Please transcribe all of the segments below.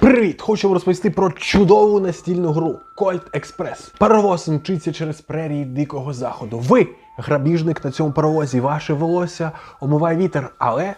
Привіт! Хочу вам розповісти про чудову настільну гру Colt Express. Паровоз мчиться через прерії дикого заходу. Ви грабіжник на цьому паровозі, ваше волосся омиває вітер, але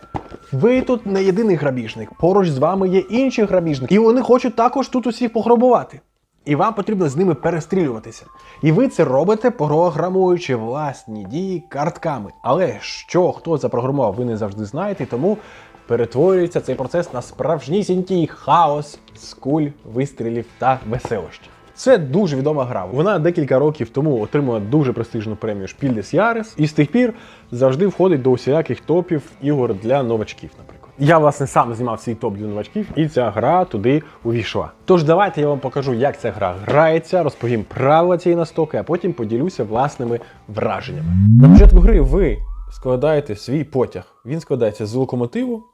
ви тут не єдиний грабіжник. Поруч з вами є інші грабіжники, і вони хочуть також тут усіх пограбувати. І вам потрібно з ними перестрілюватися. І ви це робите, програмуючи власні дії картками. Але що хто запрограмував, ви не завжди знаєте, тому перетворюється цей процес на справжнісінький хаос з куль, вистрілів та веселощів. Це дуже відома гра. Вона декілька років тому отримала дуже престижну премію des Jahres і з тих пір завжди входить до усіляких топів ігор для новачків, наприклад. Я, власне, сам знімав свій топ для новачків, і ця гра туди увійшла. Тож давайте я вам покажу, як ця гра грається, розповім правила цієї настоки, а потім поділюся власними враженнями. На початку гри ви складаєте свій потяг. Він складається з локомотиву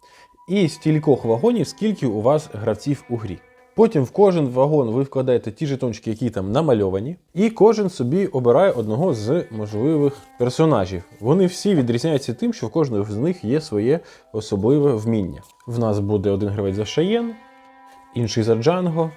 і стількох вагонів, скільки у вас гравців у грі. Потім в кожен вагон ви вкладаєте ті жетончики, які там намальовані, і кожен собі обирає одного з можливих персонажів. Вони всі відрізняються тим, що в кожного з них є своє особливе вміння. В нас буде один гравець за Шаєн, інший за Джанго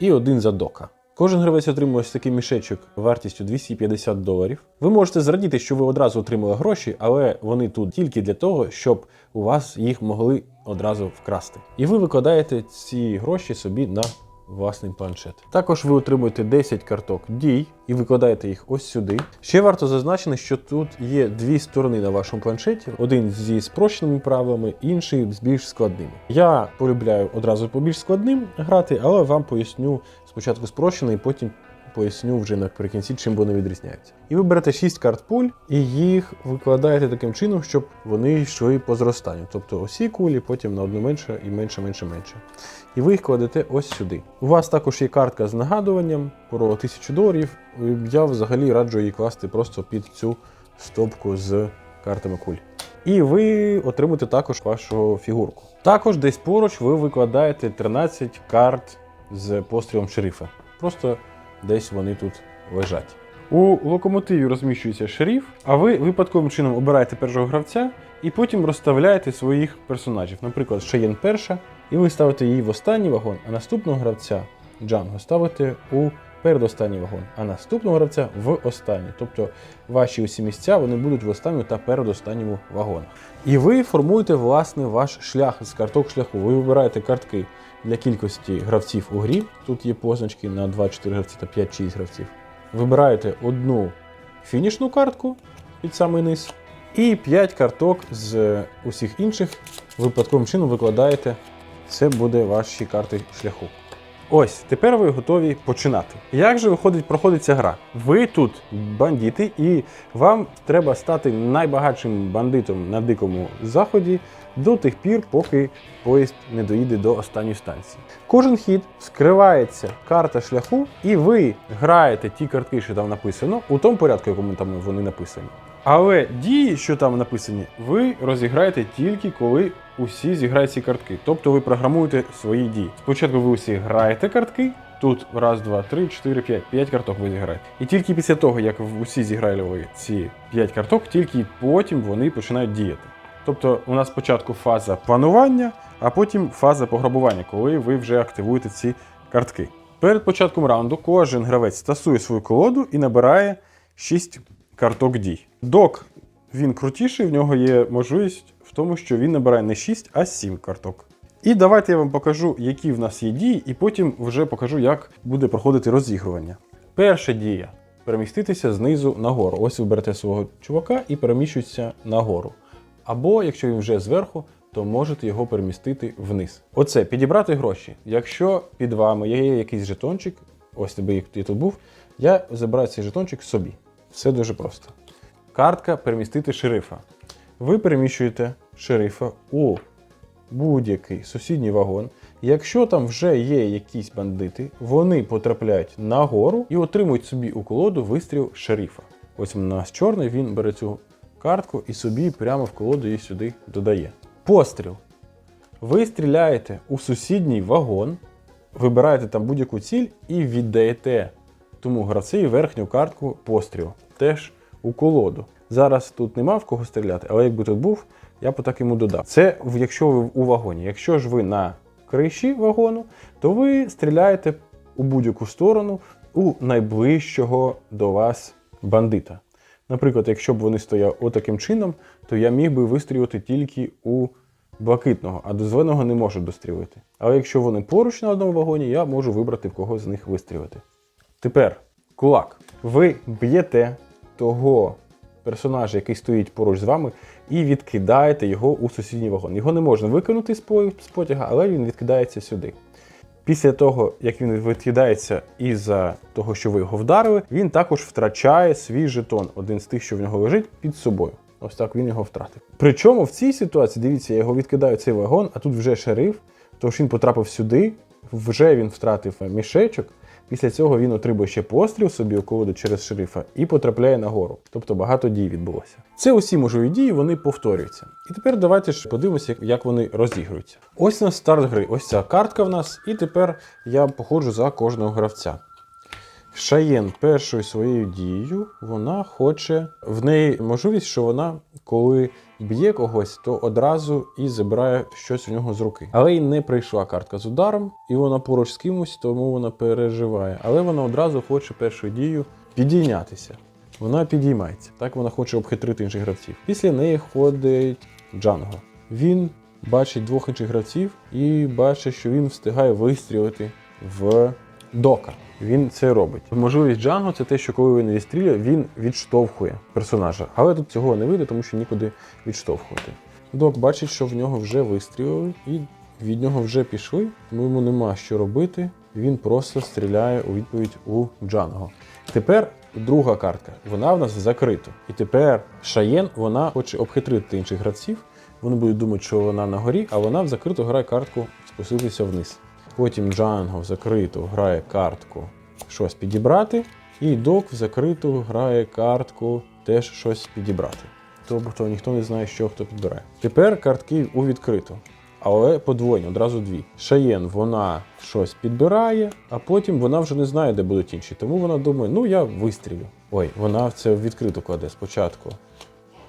і один за Дока. Кожен гравець отримує ось такий мішечок вартістю 250 доларів. Ви можете зрадіти, що ви одразу отримали гроші, але вони тут тільки для того, щоб у вас їх могли одразу вкрасти. І ви викладаєте ці гроші собі на власний планшет. Також ви отримуєте 10 карток дій і викладаєте їх ось сюди. Ще варто зазначити, що тут є дві сторони на вашому планшеті: один зі спрощеними правилами, інший з більш складними. Я полюбляю одразу по більш складним грати, але вам поясню спочатку спрощений, потім поясню вже наприкінці, чим вони відрізняються. І ви берете 6 карт пуль і їх викладаєте таким чином, щоб вони йшли по зростанню. Тобто усі кулі, потім на одну менше і менше, менше, менше. І ви їх кладете ось сюди. У вас також є картка з нагадуванням про 1000 доларів. Я взагалі раджу її класти просто під цю стопку з картами куль. І ви отримуєте також вашу фігурку. Також десь поруч ви викладаєте 13 карт з пострілом шерифа. Просто десь вони тут лежать. У локомотиві розміщується шериф, а ви випадковим чином обираєте першого гравця і потім розставляєте своїх персонажів. Наприклад, Шеєн перша, і ви ставите її в останній вагон, а наступного гравця Джанго ставите у передостанній вагон, а наступного гравця в останній. Тобто ваші усі місця вони будуть в останньому та передостанньому вагонах. І ви формуєте власне ваш шлях з карток шляху. Ви вибираєте картки для кількості гравців у грі. Тут є позначки на 2-4 гравці та 5-6 гравців. Вибираєте одну фінішну картку під самий низ, і 5 карток з усіх інших випадковим чином викладаєте. Це буде ваші карти шляху. Ось, тепер ви готові починати. Як же виходить, проходить ця гра? Ви тут бандити, і вам треба стати найбагатшим бандитом на дикому заході до тих пір, поки поїзд не доїде до останньої станції. Кожен хід скривається карта шляху, і ви граєте ті картки, що там написано, у тому порядку, якому там вони написані. Але дії, що там написані, ви розіграєте тільки коли усі зіграють ці картки. Тобто ви програмуєте свої дії. Спочатку ви усі граєте картки. Тут раз, два, три, чотири, п'ять. П'ять карток ви зіграєте. І тільки після того, як усі зіграли ці п'ять карток, тільки потім вони починають діяти. Тобто у нас спочатку фаза планування, а потім фаза пограбування, коли ви вже активуєте ці картки. Перед початком раунду кожен гравець стасує свою колоду і набирає 6 карток дій. Док він крутіший, в нього є можливість в тому, що він набирає не 6, а 7 карток. І давайте я вам покажу, які в нас є дії, і потім вже покажу, як буде проходити розігрування. Перша дія переміститися знизу нагору. Ось ви берете свого чувака і переміщуєтеся нагору. Або, якщо він вже зверху, то можете його перемістити вниз. Оце підібрати гроші. Якщо під вами є якийсь жетончик, ось тебе ти тут був, я забираю цей жетончик собі. Все дуже просто. Картка перемістити шерифа. Ви переміщуєте шерифа у будь-який сусідній вагон. Якщо там вже є якісь бандити, вони потрапляють нагору і отримують собі у колоду вистріл шерифа. Ось у нас чорний, він бере цю картку і собі прямо в колоду її сюди додає. Постріл. Ви стріляєте у сусідній вагон, вибираєте там будь-яку ціль і віддаєте тому гравцеві верхню картку пострілу. Теж у колоду. Зараз тут нема в кого стріляти, але якби тут був, я б так йому додав. Це якщо ви у вагоні. Якщо ж ви на криші вагону, то ви стріляєте у будь-яку сторону у найближчого до вас бандита. Наприклад, якщо б вони стояли отаким чином, то я міг би вистрілити тільки у блакитного, а до зеленого не можу дострілити. Але якщо вони поруч на одному вагоні, я можу вибрати в кого з них вистрілити. Тепер кулак. Ви б'єте того персонажа, який стоїть поруч з вами, і відкидаєте його у сусідній вагон. Його не можна викинути з потяга, але він відкидається сюди. Після того, як він відкидається із-за того, що ви його вдарили, він також втрачає свій жетон, один з тих, що в нього лежить, під собою. Ось так він його втратив. Причому в цій ситуації, дивіться, я його відкидаю цей вагон, а тут вже шериф, тож він потрапив сюди, вже він втратив мішечок. Після цього він отримує ще постріл собі у колоду через шерифа і потрапляє нагору. Тобто багато дій відбулося. Це усі можливі дії, вони повторюються. І тепер давайте ж подивимося, як, вони розігруються. Ось у нас старт гри, ось ця картка в нас, і тепер я походжу за кожного гравця. Шаєн першою своєю дією вона хоче в неї можливість, що вона, коли б'є когось, то одразу і забирає щось у нього з руки. Але й не прийшла картка з ударом, і вона поруч з кимось, тому вона переживає. Але вона одразу хоче першою дією підійнятися. Вона підіймається. Так вона хоче обхитрити інших гравців. Після неї ходить Джанго. Він бачить двох інших гравців і бачить, що він встигає вистрілити в дока. Він це робить. Можливість Джанго це те, що коли він відстрілює, він відштовхує персонажа. Але тут цього не вийде, тому що нікуди відштовхувати. Док бачить, що в нього вже вистрілили, і від нього вже пішли, тому йому нема що робити. Він просто стріляє у відповідь у Джанго. Тепер друга картка. Вона в нас закрита. І тепер Шаєн вона хоче обхитрити інших гравців. Вони будуть думати, що вона на горі, а вона в закриту грає картку спуститися вниз. Потім Джанго в закриту грає картку щось підібрати, і док в закриту грає картку теж щось підібрати. Тобто ніхто не знає, що хто підбирає. Тепер картки у відкриту. Але подвоєння, одразу дві. Шаєн вона щось підбирає, а потім вона вже не знає, де будуть інші. Тому вона думає, ну я вистрілю. Ой, вона це в відкриту кладе спочатку.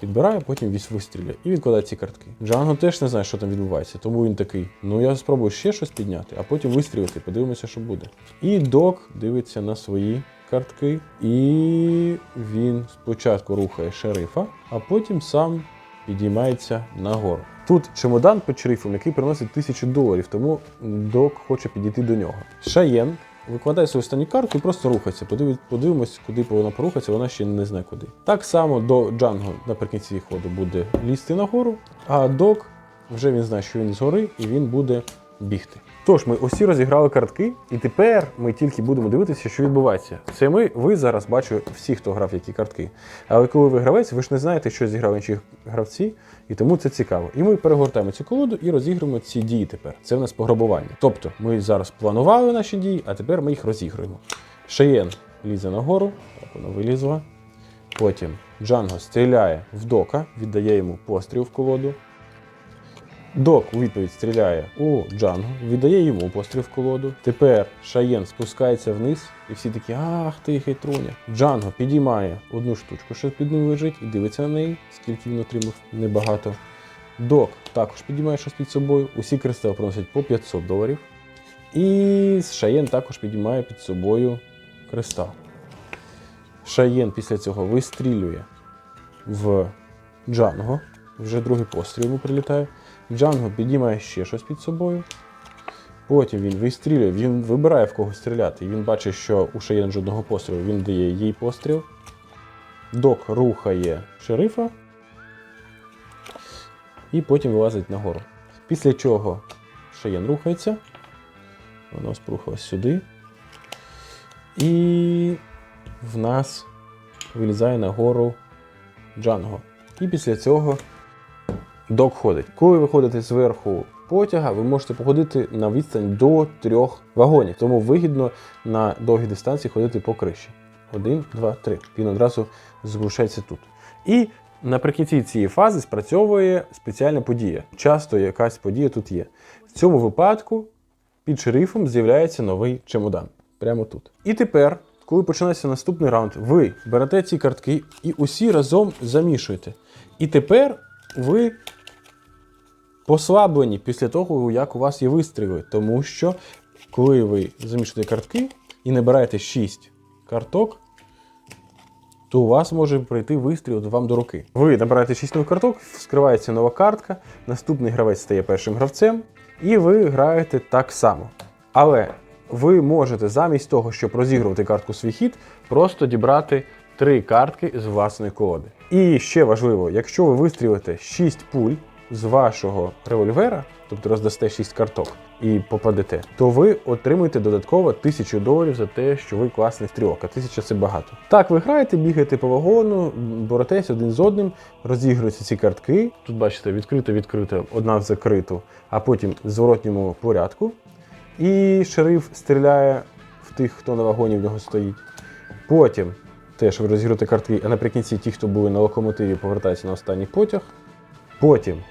Підбирає, потім вісь вистріляє і відкладає ці картки. Джанго теж не знає, що там відбувається, тому він такий: ну я спробую ще щось підняти, а потім вистрілити, подивимося, що буде. І док дивиться на свої картки, і він спочатку рухає шерифа, а потім сам підіймається нагору. Тут чемодан під шерифом, який приносить тисячу доларів, тому док хоче підійти до нього. Шаєн викладає свою останню карту і просто рухається. Подивимось, куди вона порухається, вона ще не знає куди. Так само до Джанго наприкінці ходу буде лізти нагору, а док вже він знає, що він згори, і він буде бігти. Тож ми усі розіграли картки, і тепер ми тільки будемо дивитися, що відбувається. Це ми, ви зараз бачу всі, хто грав які картки. Але коли ви гравець, ви ж не знаєте, що зіграли інші гравці, і тому це цікаво. І ми перегортаємо цю колоду і розіграємо ці дії тепер. Це в нас пограбування. Тобто ми зараз планували наші дії, а тепер ми їх розігруємо. Шеєн лізе нагору, так вона вилізла. Потім Джанго стріляє в дока, віддає йому постріл в колоду. Док у відповідь стріляє у Джанго, віддає йому постріл в колоду. Тепер Шаєн спускається вниз, і всі такі, ах ти хитруня. Джанго підіймає одну штучку, що під ним лежить, і дивиться на неї, скільки він отримав небагато. Док також підіймає щось під собою. Усі кристали приносять по 500 доларів. І Шаєн також підіймає під собою кристал. Шаєн після цього вистрілює в Джанго. Вже другий постріл йому прилітає. Джанго підіймає ще щось під собою. Потім він вистрілює, він вибирає в кого стріляти. Він бачить, що у Шаєн жодного пострілу, він дає їй постріл. Док рухає шерифа. І потім вилазить нагору. Після чого Шаєн рухається. Воно спрухалось сюди. І в нас вилізає нагору Джанго. І після цього док ходить. Коли ви ходите зверху потяга, ви можете походити на відстань до трьох вагонів. Тому вигідно на довгій дистанції ходити по криші. Один, два, три. Він одразу зрушається тут. І наприкінці цієї фази спрацьовує спеціальна подія. Часто якась подія тут є. В цьому випадку під шерифом з'являється новий чемодан. Прямо тут. І тепер, коли починається наступний раунд, ви берете ці картки і усі разом замішуєте. І тепер ви послаблені після того, як у вас є вистріли. Тому що, коли ви замішуєте картки і набираєте 6 карток, то у вас може прийти вистріл вам до руки. Ви набираєте 6 нових карток, вскривається нова картка, наступний гравець стає першим гравцем, і ви граєте так само. Але ви можете замість того, щоб розігрувати картку свій хід, просто дібрати три картки з власної колоди. І ще важливо, якщо ви вистрілите 6 пуль з вашого револьвера, тобто роздасте 6 карток і попадете, то ви отримуєте додатково 1000 доларів за те, що ви класний стрілок, а 1000 це багато. Так, ви граєте, бігаєте по вагону, боретесь один з одним, розігруються ці картки. Тут бачите, відкрито, одна в закриту, а потім в зворотньому порядку. І шериф стріляє в тих, хто на вагоні в нього стоїть. Потім теж ви розігруєте картки, а наприкінці ті, хто були на локомотиві, повертаються на останній потяг. Потім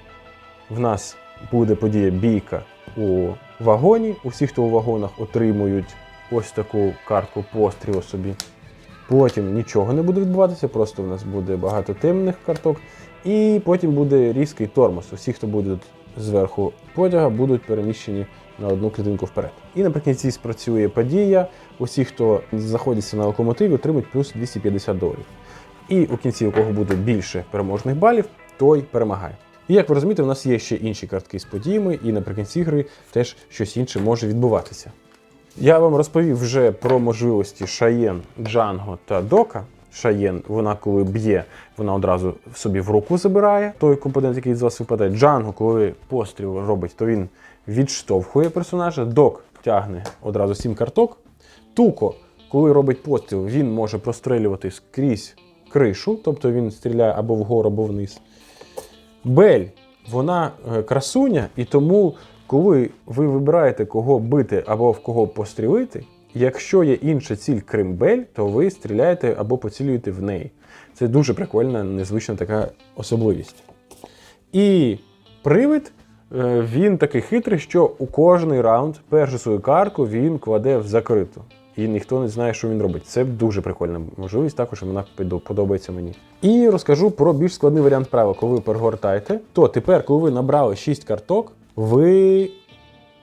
в нас буде подія бійка у вагоні. Усі, хто у вагонах, отримують ось таку картку пострілу собі. Потім нічого не буде відбуватися, просто в нас буде багато темних карток. І потім буде різкий тормоз. Усі, хто будуть зверху потяга, будуть переміщені на одну клітинку вперед. І наприкінці спрацює подія. Усі, хто знаходиться на локомотиві, отримують плюс 250 доларів. І у кінці, у кого буде більше переможних балів, той перемагає. І як ви розумієте, у нас є ще інші картки з подіями, і наприкінці гри теж щось інше може відбуватися. Я вам розповів вже про можливості Шаєн, Джанго та Дока. Шаєн, вона коли б'є, вона одразу собі в руку забирає той компонент, який з вас випадає. Джанго, коли постріл робить, то він відштовхує персонажа. Док тягне одразу сім карток. Туко, коли робить постріл, він може прострелювати скрізь кришу, тобто він стріляє або вгору, або вниз. Бель, вона е, красуня, і тому, коли ви вибираєте, кого бити або в кого пострілити, якщо є інша ціль, крім Бель, то ви стріляєте або поцілюєте в неї. Це дуже прикольна, незвична така особливість. І привид, е, він такий хитрий, що у кожний раунд першу свою картку він кладе в закриту. І ніхто не знає, що він робить. Це дуже прикольна можливість, також вона подобається мені. І розкажу про більш складний варіант правил. Коли ви перегортаєте, то тепер, коли ви набрали 6 карток, ви,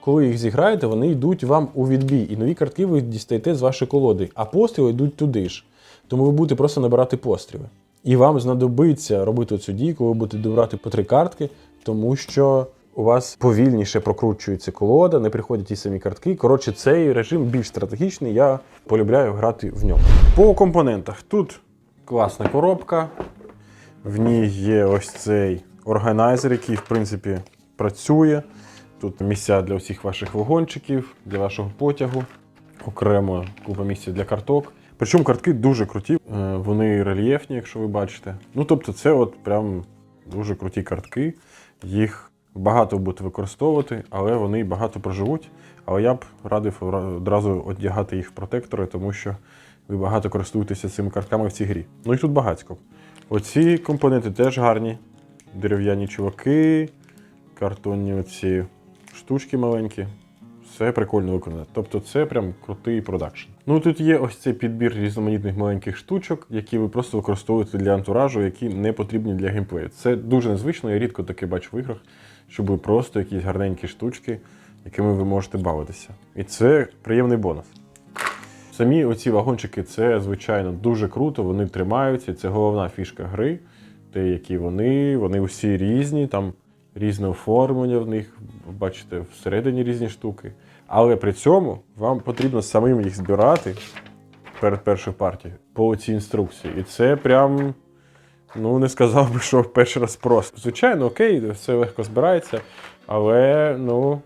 коли їх зіграєте, вони йдуть вам у відбій. І нові картки ви дістаєте з вашої колоди, а постріли йдуть туди ж. Тому ви будете просто набирати постріли. І вам знадобиться робити цю дію, коли ви будете добирати по три картки, тому що у вас повільніше прокручується колода, не приходять ті самі картки. Коротше, цей режим більш стратегічний, я полюбляю грати в ньому. По компонентах тут класна коробка, в ній є ось цей органайзер, який, в принципі, працює. Тут місця для усіх ваших вагончиків, для вашого потягу, окремо купа місця для карток. Причому картки дуже круті, е, вони рельєфні, якщо ви бачите. Ну, тобто, це от прям дуже круті картки. Їх багато будете використовувати, але вони багато проживуть. Але я б радив одразу одягати їх в протектори, тому що ви багато користуєтеся цими картками в цій грі. Ну і тут багатько. Оці компоненти теж гарні. Дерев'яні чуваки, картонні оці штучки маленькі. Все прикольно виконано. Тобто це прям крутий продакшн. Ну тут є ось цей підбір різноманітних маленьких штучок, які ви просто використовуєте для антуражу, які не потрібні для геймплею. Це дуже незвично, я рідко таке бачу в іграх, щоб ви просто якісь гарненькі штучки, якими ви можете бавитися. І це приємний бонус. Самі оці вагончики це, звичайно, дуже круто, вони тримаються, це головна фішка гри. Те, які вони, вони усі різні, там різне оформлення в них, бачите, всередині різні штуки. Але при цьому вам потрібно самим їх збирати перед першою партією по цій інструкції. І це прям, ну не сказав би, що перший раз просто. Звичайно, окей, все легко збирається, але ну,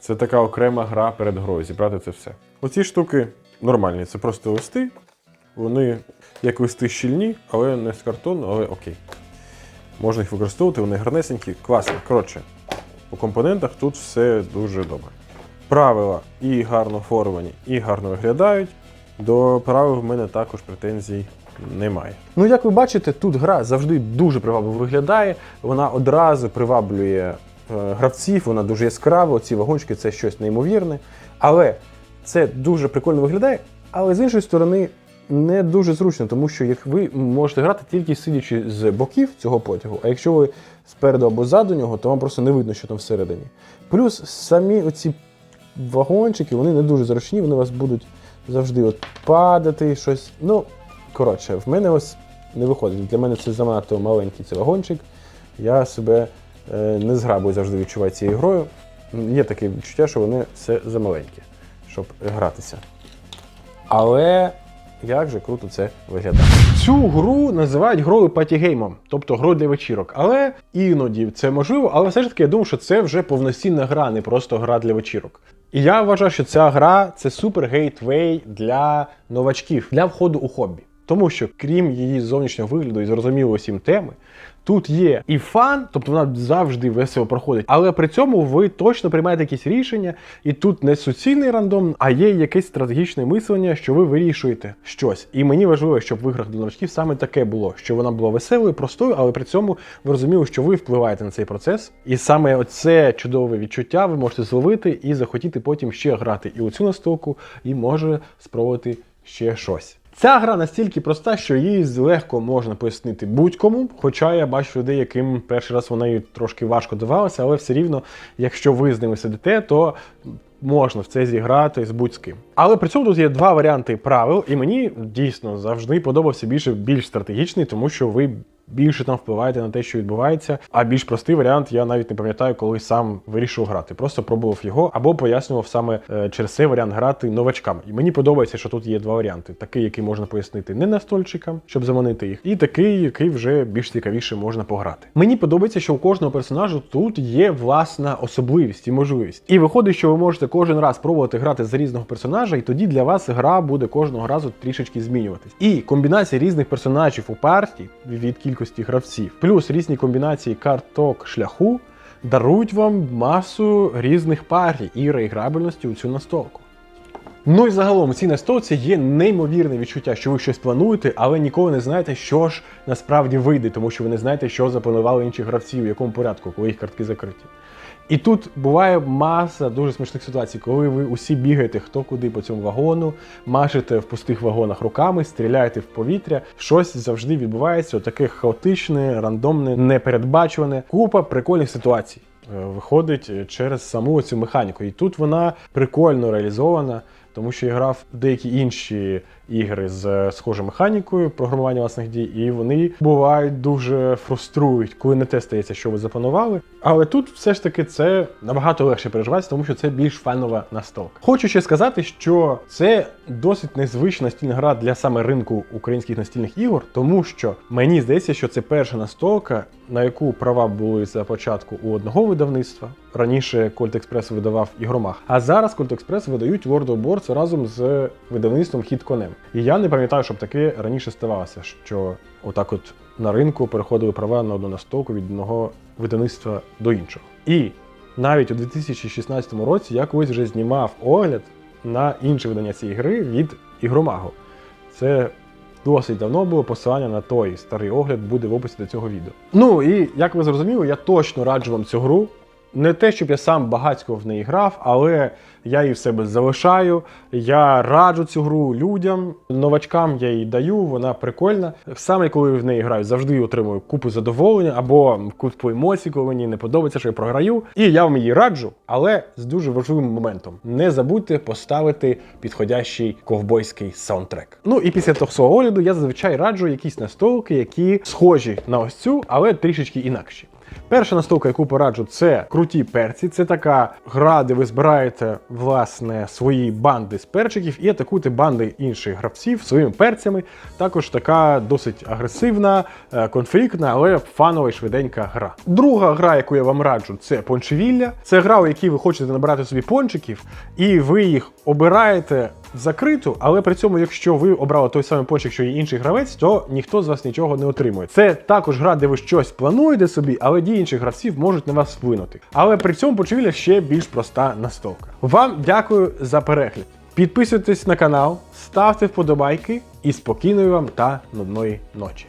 це така окрема гра перед грою, зібрати це все. Оці штуки нормальні, це просто листи. Вони як листи щільні, але не з картону, але окей. Можна їх використовувати, вони гарнесенькі, класно. Коротше, по компонентах тут все дуже добре. Правила і гарно оформлені, і гарно виглядають. До правил в мене також претензій немає. Ну, як ви бачите, тут гра завжди дуже привабливо виглядає. Вона одразу приваблює е, гравців, вона дуже яскрава. Ці вагончики це щось неймовірне. Але це дуже прикольно виглядає. Але з іншої сторони, не дуже зручно, тому що як ви можете грати тільки сидячи з боків цього потягу, а якщо ви спереду або ззаду нього, то вам просто не видно, що там всередині. Плюс самі оці вагончики, вони не дуже зручні, вони у вас будуть завжди от падати, щось. Ну, коротше, в мене ось не виходить. Для мене це занадто маленький цей вагончик. Я себе е, не зграбую завжди відчуваю цією грою. Є таке відчуття, що вони все замаленькі, щоб гратися. Але як же круто це виглядає. Цю гру називають грою патігеймом, тобто грою для вечірок. Але іноді це можливо, але все ж таки я думаю, що це вже повноцінна гра, не просто гра для вечірок. І я вважаю, що ця гра це супер гейтвей для новачків, для входу у хобі. Тому що, крім її зовнішнього вигляду і зрозуміло всім теми, тут є і фан, тобто вона завжди весело проходить, але при цьому ви точно приймаєте якісь рішення, і тут не суцільний рандом, а є якесь стратегічне мислення, що ви вирішуєте щось. І мені важливо, щоб в іграх для новачків саме таке було, що вона була веселою, простою, але при цьому ви розуміли, що ви впливаєте на цей процес. І саме оце чудове відчуття ви можете зловити і захотіти потім ще грати і у цю настолку, і може спробувати ще щось. Ця гра настільки проста, що її легко можна пояснити будь-кому. Хоча я бачу людей, яким перший раз вона трошки важко давалася, але все рівно, якщо ви з ними сидите, то можна в це зіграти з будь-ким. Але при цьому тут є два варіанти правил, і мені дійсно завжди подобався більше більш стратегічний, тому що ви більше там впливаєте на те, що відбувається. А більш простий варіант я навіть не пам'ятаю, коли сам вирішив грати. Просто пробував його або пояснював саме е, через цей варіант грати новачкам. І мені подобається, що тут є два варіанти: такий, який можна пояснити не настольчикам, щоб заманити їх, і такий, який вже більш цікавіше можна пограти. Мені подобається, що у кожного персонажу тут є власна особливість і можливість. І виходить, що ви можете кожен раз пробувати грати за різного персонажа, і тоді для вас гра буде кожного разу трішечки змінюватись. І комбінація різних персонажів у партії від кількості гравців, плюс різні комбінації карток шляху дарують вам масу різних парій і реіграбельності у цю настолку. Ну і загалом у цій настолці є неймовірне відчуття, що ви щось плануєте, але ніколи не знаєте, що ж насправді вийде, тому що ви не знаєте, що запланували інші гравці, в якому порядку, коли їх картки закриті. І тут буває маса дуже смішних ситуацій, коли ви усі бігаєте хто куди по цьому вагону, машете в пустих вагонах руками, стріляєте в повітря. Щось завжди відбувається, таке хаотичне, рандомне, непередбачуване. Купа прикольних ситуацій е, виходить через саму цю механіку. І тут вона прикольно реалізована. Тому що я грав деякі інші ігри з е, схожою механікою програмування власних дій, і вони бувають дуже фруструють, коли не те стається, що ви запланували. Але тут все ж таки це набагато легше переживається, тому що це більш фанова настолка. Хочу ще сказати, що це досить незвична настільна гра для саме ринку українських настільних ігор, тому що мені здається, що це перша настолка, на яку права були за початку у одного видавництва. Раніше Colt Express видавав ігромах, а зараз Colt Express видають World of Boards разом з видавництвом Hit Конем. І я не пам'ятаю, щоб таке раніше ставалося, що отак от на ринку переходили права на одну настолку від одного видавництва до іншого. І навіть у 2016 році я колись вже знімав огляд на інше видання цієї гри від Ігромагу. Це досить давно було. Посилання на той старий огляд буде в описі до цього відео. Ну і як ви зрозуміли, я точно раджу вам цю гру. Не те, щоб я сам багатько в неї грав, але я її в себе залишаю. Я раджу цю гру людям, новачкам я її даю, вона прикольна. Саме коли в неї граю, завжди отримую купу задоволення або купу емоцій, коли мені не подобається, що я програю. І я вам її раджу, але з дуже важливим моментом. Не забудьте поставити підходящий ковбойський саундтрек. Ну і після того огляду я зазвичай раджу якісь настолки, які схожі на ось цю, але трішечки інакші. Перша настолка, яку пораджу, це круті перці. Це така гра, де ви збираєте власне свої банди з перчиків і атакуєте банди інших гравців своїми перцями. Також така досить агресивна, е, конфліктна, але фанова і швиденька гра. Друга гра, яку я вам раджу, це пончевілля. Це гра, у якій ви хочете набрати собі пончиків, і ви їх обираєте закриту, але при цьому, якщо ви обрали той самий почерк, що і інший гравець, то ніхто з вас нічого не отримує. Це також гра, де ви щось плануєте собі, але дії інших гравців можуть на вас вплинути. Але при цьому почвілля ще більш проста настолка. Вам дякую за перегляд. Підписуйтесь на канал, ставте вподобайки і спокійної вам та нудної ночі.